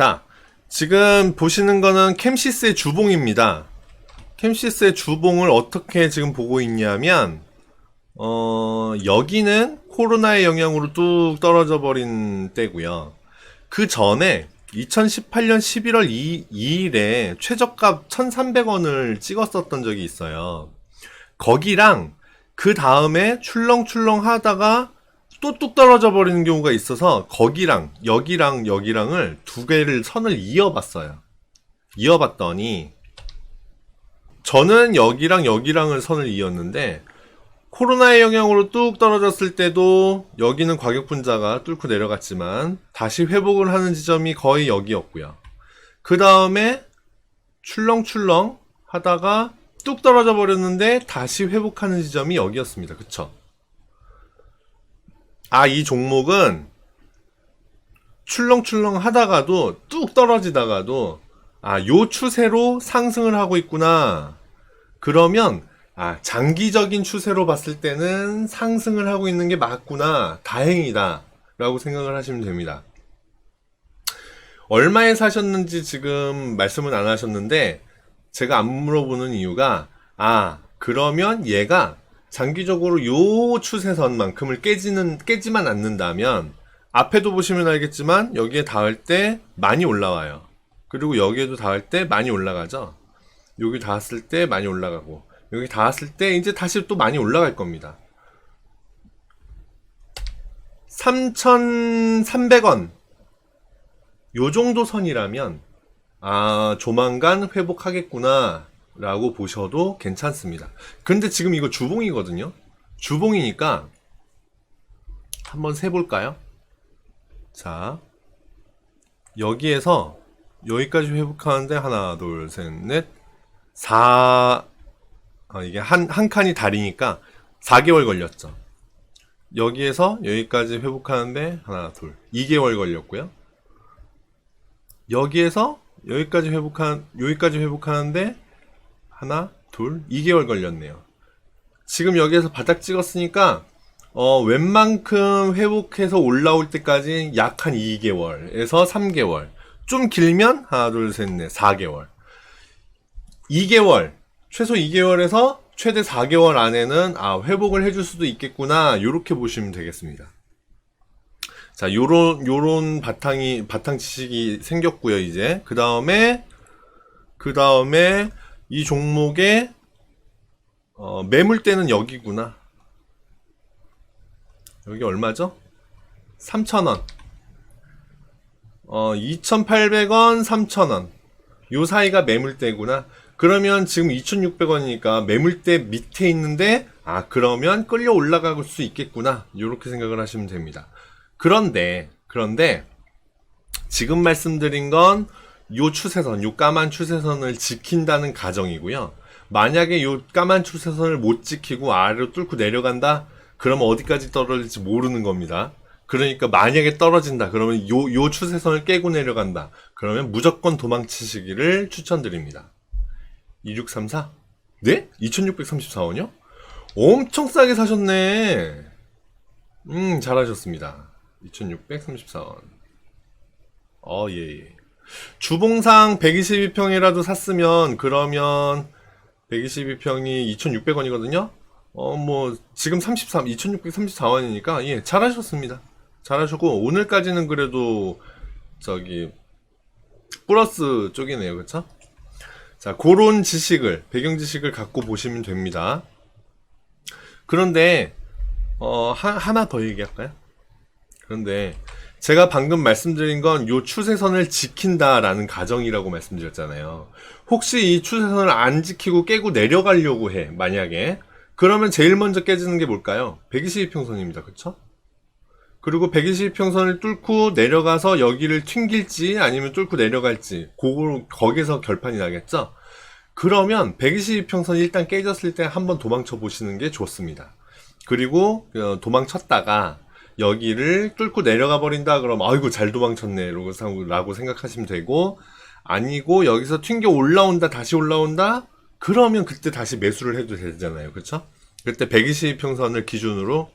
자, 지금 보시는 거는 캠시스의 주봉입니다. 캠시스의 주봉을 어떻게 지금 보고 있냐면, 어, 여기는 코로나의 영향으로 뚝 떨어져 버린 때고요. 그 전에 2018년 11월 2, 2일에 최저가 1,300원을 찍었었던 적이 있어요. 거기랑 그 다음에 출렁출렁 하다가 또 뚝 떨어져 버리는 경우가 있어서 거기랑 여기랑 여기랑을 두 개를 선을 이어봤어요. 이어봤더니 저는 여기랑 여기랑을 선을 이었는데 코로나의 영향으로 뚝 떨어졌을 때도 여기는 가격 분자가 뚫고 내려갔지만 다시 회복을 하는 지점이 거의 여기였고요. 그 다음에 출렁출렁 하다가 뚝 떨어져 버렸는데 다시 회복하는 지점이 여기였습니다. 그쵸? 아, 이 종목은 출렁출렁 하다가도 뚝 떨어지다가도 아, 요 추세로 상승을 하고 있구나. 그러면 아, 장기적인 추세로 봤을 때는 상승을 하고 있는 게 맞구나. 다행이다. 라고 생각을 하시면 됩니다. 얼마에 사셨는지 지금 말씀은 안 하셨는데, 제가 안 물어보는 이유가, 아, 그러면 얘가 장기적으로 요 추세선만큼을 깨지는, 깨지만 않는다면, 앞에도 보시면 알겠지만, 여기에 닿을 때 많이 올라와요. 그리고 여기에도 닿을 때 많이 올라가죠. 여기 닿았을 때 많이 올라가고, 여기 닿았을 때 이제 다시 또 많이 올라갈 겁니다. 3,300원. 요 정도 선이라면, 아, 조만간 회복하겠구나. 라고 보셔도 괜찮습니다. 근데 지금 이거 주봉이거든요? 주봉이니까, 한번 세볼까요? 자, 여기에서, 여기까지 회복하는데, 하나, 둘, 셋, 넷, 4, 아, 이게 한, 한 칸이 다리니까 4개월 걸렸죠. 여기에서 여기까지 회복하는데 하나, 둘, 2개월 걸렸고요. 여기에서 여기까지 회복한, 여기까지 회복하는데 하나, 둘, 2개월 걸렸네요. 지금 여기에서 바닥 찍었으니까 어, 웬만큼 회복해서 올라올 때까지 약 한 2개월에서 3개월. 좀 길면 하나, 둘, 셋, 넷, 4개월. 2개월, 최소 2개월에서 최대 4개월 안에는 아, 회복을 해줄 수도 있겠구나. 요렇게 보시면 되겠습니다. 자, 요런, 요런 바탕이, 바탕 지식이 생겼고요, 이제. 그 다음에, 그 다음에 이 종목의, 어, 매물대는 여기구나. 여기 얼마죠? 3,000원. 어, 2,800원, 3,000원. 요 사이가 매물대구나. 그러면 지금 2,600원이니까 매물대 밑에 있는데, 아, 그러면 끌려 올라갈 수 있겠구나. 이렇게 생각을 하시면 됩니다. 그런데, 그런데, 지금 말씀드린 건, 요 추세선, 요 까만 추세선을 지킨다는 가정이고요. 만약에 요 까만 추세선을 못 지키고 아래로 뚫고 내려간다? 그러면 어디까지 떨어질지 모르는 겁니다. 그러니까 만약에 떨어진다. 그러면 요, 요 추세선을 깨고 내려간다. 그러면 무조건 도망치시기를 추천드립니다. 2634? 네? 2634원이요? 엄청 싸게 사셨네. 음, 잘하셨습니다. 2634원. 어, 예, 예. 주봉상 122평이라도 샀으면, 그러면, 122평이 2600원이거든요? 어, 뭐, 지금 33, 2634원이니까, 예, 잘하셨습니다. 잘하셨고, 오늘까지는 그래도, 저기, 플러스 쪽이네요. 그쵸? 자, 그런 지식을, 배경 지식을 갖고 보시면 됩니다. 그런데, 어, 하, 하나 더 얘기할까요? 그런데, 제가 방금 말씀드린 건 요 추세선을 지킨다라는 가정이라고 말씀드렸잖아요. 혹시 이 추세선을 안 지키고 깨고 내려가려고 해, 만약에. 그러면 제일 먼저 깨지는 게 뭘까요? 122평선입니다. 그쵸? 그리고 122평선을 뚫고 내려가서 여기를 튕길지 아니면 뚫고 내려갈지 그걸 거기서 결판이 나겠죠. 그러면 122평선 일단 깨졌을 때 한번 도망쳐 보시는 게 좋습니다. 그리고 어, 도망쳤다가 여기를 뚫고 내려가 버린다 그러면 아이고 잘 도망쳤네 라고 생각하시면 되고 아니고 여기서 튕겨 올라온다 다시 올라온다 그러면 그때 다시 매수를 해도 되잖아요 그쵸 그때 122평선을 기준으로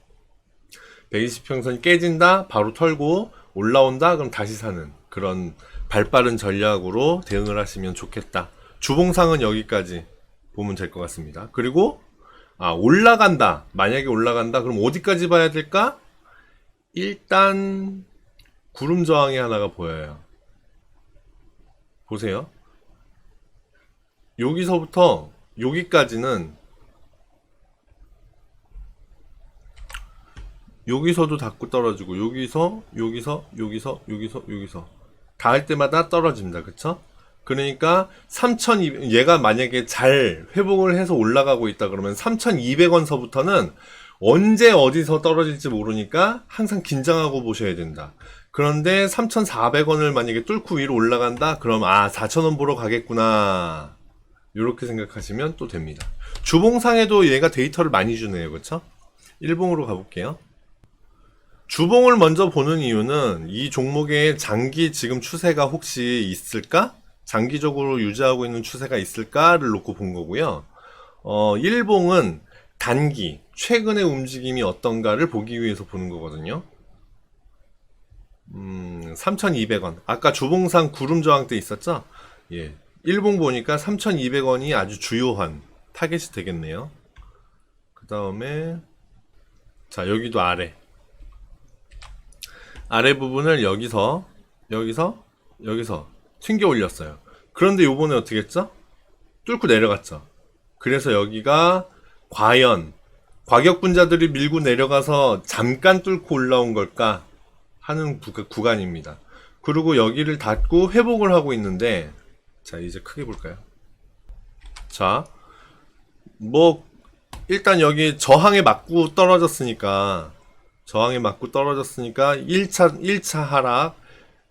120평선이 깨진다, 바로 털고 올라온다, 그럼 다시 사는 그런 발빠른 전략으로 대응을 하시면 좋겠다. 주봉상은 여기까지 보면 될 것 같습니다. 그리고 아 올라간다. 만약에 올라간다. 그럼 어디까지 봐야 될까? 일단 구름 저항이 하나가 보여요. 보세요. 여기서부터 여기까지는 여기서도 닿고 떨어지고 여기서 여기서 여기서 여기서 여기서 닿을 때마다 떨어집니다. 그쵸? 그러니까 3,200 얘가 만약에 잘 회복을 해서 올라가고 있다 그러면 3,200원서부터는 언제 어디서 떨어질지 모르니까 항상 긴장하고 보셔야 된다. 그런데 3,400원을 만약에 뚫고 위로 올라간다? 그럼 아 4,000원 보러 가겠구나. 이렇게 생각하시면 또 됩니다. 주봉상에도 얘가 데이터를 많이 주네요. 그쵸? 일봉으로 가볼게요. 주봉을 먼저 보는 이유는 이 종목의 장기 지금 추세가 혹시 있을까? 장기적으로 유지하고 있는 추세가 있을까를 놓고 본 거고요. 어, 일봉은 단기, 최근의 움직임이 어떤가를 보기 위해서 보는 거거든요. 음, 3,200원. 아까 주봉상 구름 저항 때 있었죠? 예. 일봉 보니까 3,200원이 아주 주요한 타겟이 되겠네요. 그 다음에, 자, 여기도 아래. 아래 부분을 여기서 여기서 여기서 튕겨 올렸어요. 그런데 요번에 어떻게 했죠? 뚫고 내려갔죠. 그래서 여기가 과연 과격분자들이 밀고 내려가서 잠깐 뚫고 올라온 걸까 하는 구, 구간입니다. 그리고 여기를 닫고 회복을 하고 있는데 자 이제 크게 볼까요? 자, 뭐 일단 여기 저항에 맞고 떨어졌으니까 저항에 맞고 떨어졌으니까 1차, 1차 하락,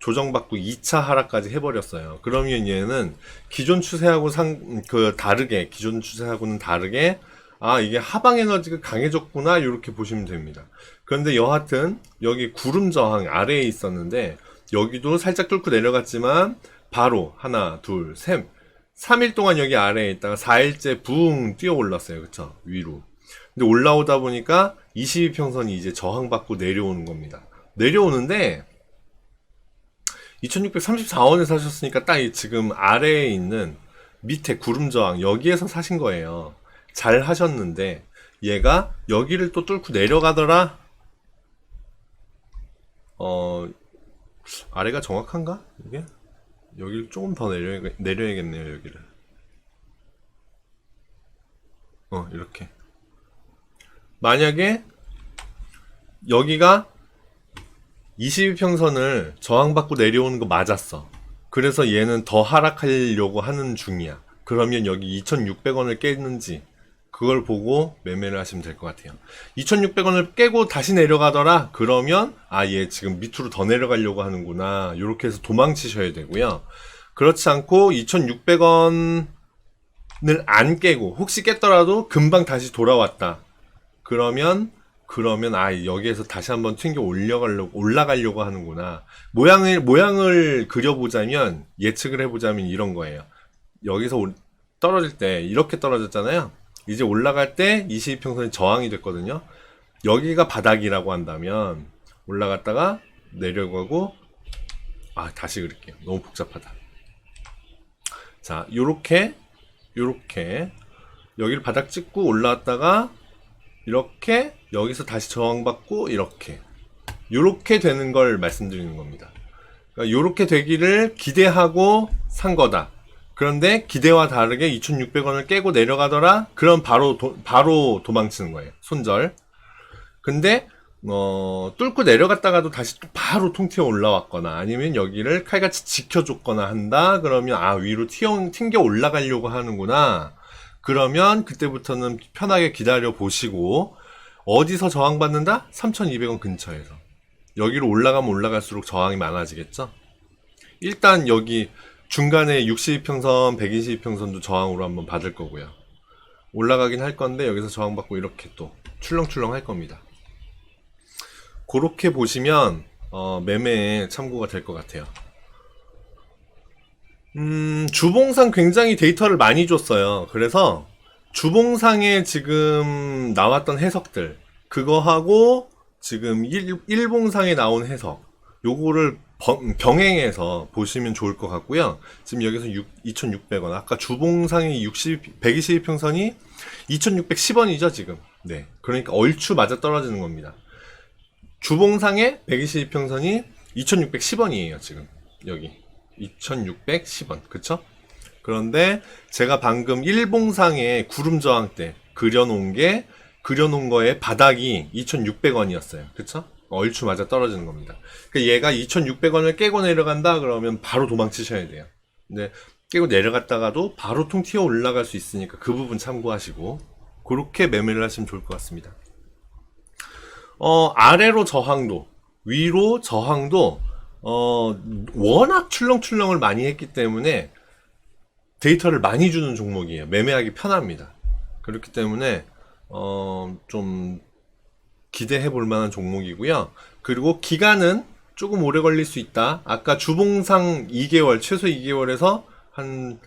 조정받고 2차 하락까지 해버렸어요. 그러면 얘는 기존 추세하고 상, 그, 다르게, 기존 추세하고는 다르게, 아, 이게 하방 에너지가 강해졌구나, 이렇게 보시면 됩니다. 그런데 여하튼, 여기 구름 저항 아래에 있었는데, 여기도 살짝 뚫고 내려갔지만, 바로, 하나, 둘, 셋, 3일 동안 여기 아래에 있다가 4일째 붕 뛰어 올랐어요. 그쵸? 위로. 근데 올라오다 보니까 22평선이 이제 저항받고 내려오는 겁니다. 내려오는데 2634원에 사셨으니까 딱이 지금 아래에 있는 밑에 구름 저항 여기에서 사신 거예요. 잘 하셨는데 얘가 여기를 또 뚫고 내려가더라. 어 아래가 정확한가? 이게 여기를 조금 더 내려 내려야겠네요 여기를. 어 이렇게. 만약에 여기가 22평선을 저항받고 내려오는 거 맞았어. 그래서 얘는 더 하락하려고 하는 중이야. 그러면 여기 2,600원을 깼는지 그걸 보고 매매를 하시면 될 것 같아요. 2,600원을 깨고 다시 내려가더라? 그러면 아 얘 지금 밑으로 더 내려가려고 하는구나. 이렇게 해서 도망치셔야 되고요. 그렇지 않고 2,600원을 안 깨고 혹시 깼더라도 금방 다시 돌아왔다. 그러면 그러면 아 여기에서 다시 한번 튕겨 올려가려고 올라가려고 하는구나 모양을 모양을 그려보자면 예측을 해보자면 이런 거예요 여기서 올- 떨어질 때 이렇게 떨어졌잖아요 이제 올라갈 때 22평선이 저항이 됐거든요 여기가 바닥이라고 한다면 올라갔다가 내려가고 아 다시 그릴게요 너무 복잡하다 자 요렇게 요렇게 여기를 바닥 찍고 올라왔다가 이렇게 여기서 다시 저항받고 이렇게 이렇게 되는 걸 말씀드리는 겁니다. 그러니까 이렇게 되기를 기대하고 산 거다. 그런데 기대와 다르게 2,600원을 깨고 내려가더라. 그럼 바로 도, 바로 도망치는 거예요. 손절. 근데 어, 뚫고 내려갔다가도 다시 또 바로 통튀어 올라왔거나 아니면 여기를 칼같이 지켜줬거나 한다. 그러면 아 위로 튀어, 튕겨 올라가려고 하는구나. 그러면 그때부터는 편하게 기다려 보시고 어디서 저항받는다? 3,200원 근처에서. 여기로 올라가면 올라갈수록 저항이 많아지겠죠? 일단 여기 중간에 62평선, 122평선도 저항으로 한번 받을 거고요. 올라가긴 할 건데 여기서 저항받고 이렇게 또 출렁출렁 할 겁니다. 그렇게 보시면 어, 매매에 참고가 될 것 같아요. 음, 주봉상 굉장히 데이터를 많이 줬어요. 그래서 주봉상에 지금 나왔던 해석들, 그거 하고 지금 일, 일봉상에 나온 해석, 요거를 범- 병행해서 보시면 좋을 것 같고요. 지금 여기서 2,600원. 아까 주봉상의 60, 122평선이 2,610원이죠, 지금. 네. 그러니까 얼추 맞아 떨어지는 겁니다. 주봉상의 122평선이 2,610원이에요, 지금. 여기. 2,610원. 그쵸? 그런데 제가 방금 일봉상의 구름 저항대 그려놓은 게 그려놓은 거의 바닥이 2,600원이었어요. 그쵸? 얼추 맞아 떨어지는 겁니다. 그러니까 얘가 2,600원을 깨고 내려간다 그러면 바로 도망치셔야 돼요. 근데 깨고 내려갔다가도 바로 통 튀어 올라갈 수 있으니까 그 부분 참고하시고 그렇게 매매를 하시면 좋을 것 같습니다. 어, 아래로 저항도, 위로 저항도 어, 워낙 출렁출렁을 많이 했기 때문에 데이터를 많이 주는 종목이에요. 매매하기 편합니다. 그렇기 때문에 어, 좀 기대해 볼 만한 종목이고요. 그리고 기간은 조금 오래 걸릴 수 있다. 아까 주봉상 2개월, 최소 2개월에서 한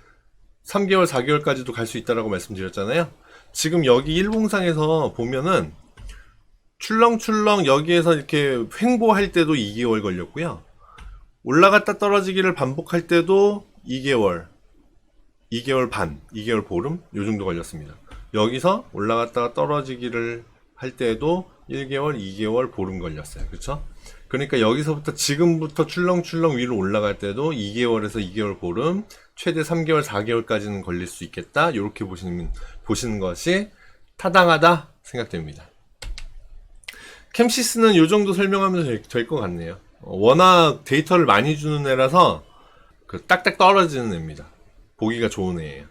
3개월, 4개월까지도 갈 수 있다라고 말씀드렸잖아요. 지금 여기 일봉상에서 보면은 출렁출렁 여기에서 이렇게 횡보할 때도 2개월 걸렸고요. 올라갔다 떨어지기를 반복할 때도 2개월, 2개월 반, 2개월 보름 요 정도 걸렸습니다. 여기서 올라갔다가 떨어지기를 할 때도 1개월, 2개월 보름 걸렸어요. 그렇죠? 그러니까 여기서부터 지금부터 출렁출렁 위로 올라갈 때도 2개월에서 2개월 보름, 최대 3개월, 4개월까지는 걸릴 수 있겠다. 이렇게 보시는 보시는 것이 타당하다 생각됩니다. 캠시스는 요 정도 설명하면 될 것 같네요. 어, 워낙 데이터를 많이 주는 애라서 그 딱딱 떨어지는 애입니다. 보기가 좋은 애예요.